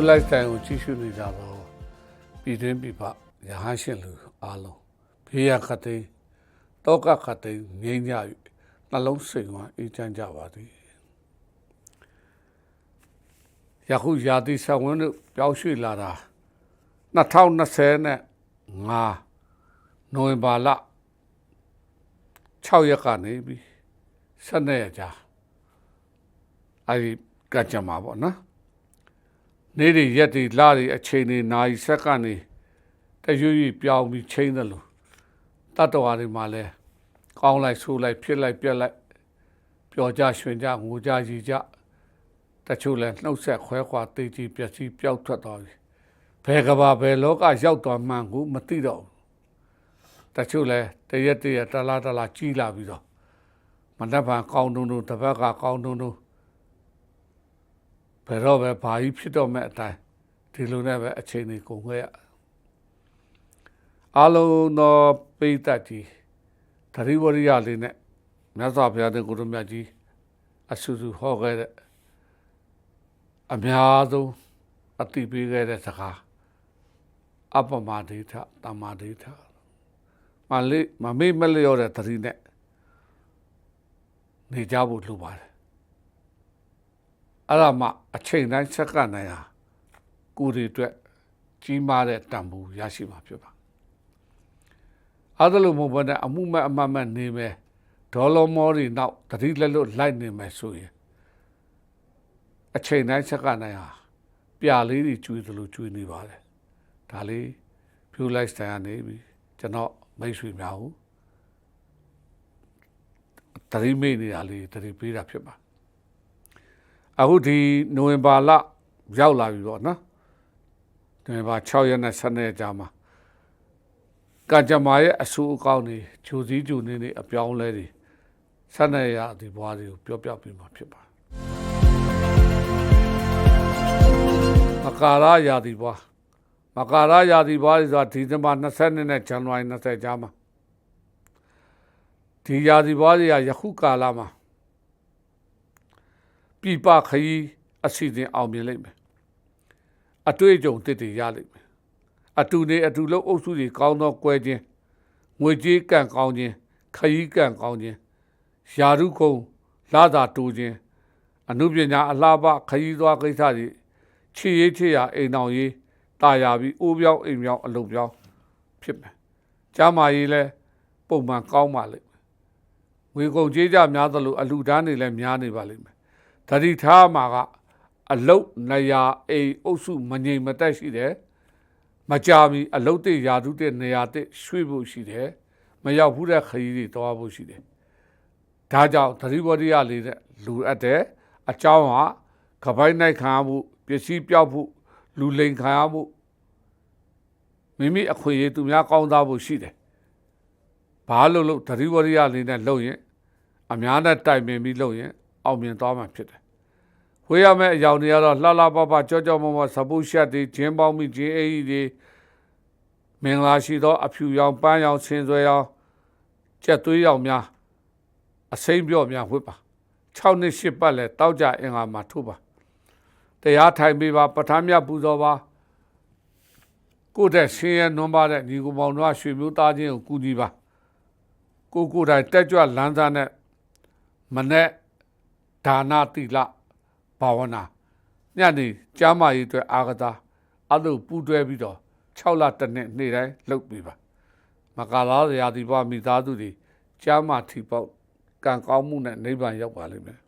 ရိုးလိုက်တိုင်ကိုကြည့်ရှုနေကြတော့ပြည်တွင်းပြည်ပရဟန်းရှင်လူအားလုံးဘေးရခတ်သိမ်းတောကခတ်သိမ်းငြိမ်းကြ၍နှလုံးစိမ်ဝမ်းအေးချမ်းကြပါသည်ယခုရာသီဆက်ဝန်းတို့ပြောင်းရွှေ့လာတာ2020နဲ့5နိုဝင်ဘာလ6ရက်ကနေပြီး12ရက်ကြာအဲဒီကကြမှာပေါ့နော် နေ့တွေရက်တွေလတွေအချိန်တွေနာရီစက္ကန့်တွေတရွေ့ရွေ့ပြောင်းပြီးချိန်တယ်လို့တတ္တဝါတွေမှာလဲကောင်းလိုက်ဆိုးလိုက်ဖြစ်လိုက်ပြက်လိုက်ပျော်ကြရွှင်ကြငိုကြရည်ကြတချို့လဲနှုတ်ဆက်ခွဲခွာတေးကြီးပျက်စီးပျောက်ထွက်သွားပြီဘယ်ကဘာဘယ်လောကရောက်သွားမှန်းကိုမသိတော့ဘူးတချို့လဲတရက်တရက်တလားတလားကြီးလာပြီးတော့မနှက်ဖန်ကောင်းတုံတုံတစ်ဘက်ကကောင်းတုံတုံ ဘယ်တော့ပဲဘာကြီးဖြစ်တော့မဲ့အတိုင်းဒီလိုနဲ့ပဲအချိန်တွေကုန်ခဲ့ရအလုံးသောပိဋကတ်ကြီးသတိဝရိယလေးနဲ့မြတ်စွာဘုရားတဲ့ကိုရမြတ်ကြီးအဆူဆူဟောခဲ့တဲ့အများဆုံးအတိပေးခဲ့တဲ့စကားအပမဒိဋ္ဌတမ္မာဒိဋ္ဌမလေးမမေ့မလျော့တဲ့သတိနဲ့နေကြဖို့လိုပါတယ် အဲ့ဒါမှအချိန်တိုင်းစက္ကန့်တိုင်းဟာကိုယ်တွေအတွက်ကြီးမားတဲ့တန်ဖိုးရရှိမှာဖြစ်ပါအဲ့ဒါလို့မဟုတ်ဘဲနဲ့အမှုမဲ့အမှတ်မဲ့နေမယ်ဒေါ်လာမောတွေနောက်တတိလက်လွတ်လိုက်နေမယ်ဆိုရင်အချိန်တိုင်းစက္ကန့်တိုင်းဟာပြာလေးတွေကျွေးသလိုကျွေးနေပါတယ်ဒါလေးဖြူလိုက်စတိုင်ကနေပြီကျွန်တော်မိတ်ဆွေများဟုတတိမိတ်နေတာလေးတတိပေးတာဖြစ်ပါ အခုဒီနိုဝင်ဘာလရောက်လာပြီပေါ့နော်နိုဝင်ဘာ6ရက်နဲ့7ရက်ကြာမှာကကြမ္မာရဲ့အဆူအကောင်းတွေဂျိုစည်းဂျိုနေနေအပြောင်းလဲတွေ7ရက်ရဒီဘွားတွေကိုပြောပြပြမှာဖြစ်ပါမကာရယာဒီဘွားမကာရယာဒီဘွားတွေဆိုတာဒီဇင်ဘာ20နဲ့ဇန်နဝါရီ20ကြာမှာဒီယာဒီဘွားတွေကယခုကာလမှာ ပြပခရီးအစီအစဉ်အောင်မြင်လိမ့်မယ်အတွေ့အကြုံတစ်တည်ရလိမ့်မယ်အတူနေအတူလုံးအုပ်စုတွေကောင်းသောကွဲခြင်းငွေကြေးကန့်ကောင်းခြင်းခရီးကန့်ကောင်းခြင်းယာရုကုံလာသာတူခြင်းအနုပညာအလှပခရီးသွားကိစ္စတွေချီရေးချေရအိမ်တော်ရေးတာယာပြီးအိုးပြောင်းအိမ်ပြောင်းအလုပ်ပြောင်းဖြစ်မယ်ကျမ်းမာရေးလဲပုံမှန်ကောင်းပါလိမ့်မယ်ငွေကုန်ကြေးကြများသလိုအလူဒန်းတွေလည်းများနေပါလိမ့်မယ် တတိထားမှာကအလုတ်နရာအိမ်အုပ်စုမငြိမ်မသက်ရှိတယ်မကြမီအလုတ်တဲ့ယာတုတဲ့နေရာတဲ့ရွှေ့ဖို့ရှိတယ်မရောက်ဘူးတဲ့ခရီးတွေတွားဖို့ရှိတယ်ဒါကြောင့်သတိဘောဓိရလေးတဲ့လူအပ်တယ်အကြောင်းဟာကပိုင်းနိုင်ခံမှုပစ္စည်းပြောက်မှုလူလိန်ခံမှုမိမိအခွင့်အရေးသူများကောင်းစားဖို့ရှိတယ်ဘာလို့လို့သတိဘောဓိရလေးနဲ့လုပ်ရင်အများနဲ့တိုင်ပင်ပြီးလုပ်ရင်အောင်မြင်သွားမှာဖြစ်တယ် ဝေးရမယ့်အကြောင်းတွေကတော့လှလှပပကြောကြောမမစပုရှက်တွေဂျင်းပေါင်းမိဂျင်းအေးကြီးတွေမင်္ဂလာရှိသော အဖြူရောင်ပန်းရောင်ဆင်းဆွဲရောင်ကြက်သွေးရောင်များအစိမ့်ပြော့များဝတ်ပါ6နှစ်8ပတ်လဲတောက်ကြအင်္ဂါမှာထုတ်ပါတရားထိုင်ပေးပါပဋ္ဌာန်းမြတ်ပူဇော်ပါကိုယ့်တဲ့ဆင်းရဲနွမ်းပါတဲ့ညီကောင်မောင်တို့ရွှေမျိုးသားချင်းကိုကူညီပါကိုကိုယ်တိုင်တက်ကြွလန်းစားနဲ့မနဲ့ဒါနတိလ ဘာဝနာညနေကျမ်းမာရေးအတွက်အာဂတာအဲ့လိုပူးတွဲပြီးတော့6လတစ်နှစ်နေ့တိုင်းလုပ်ပြီးပါမကာလာရာဒီဘမိသားစုတွေကျမ်းမာထီပေါက်ကံကောင်းမှုနဲ့နိဗ္ဗာန်ရောက်ပါလိမ့်မယ်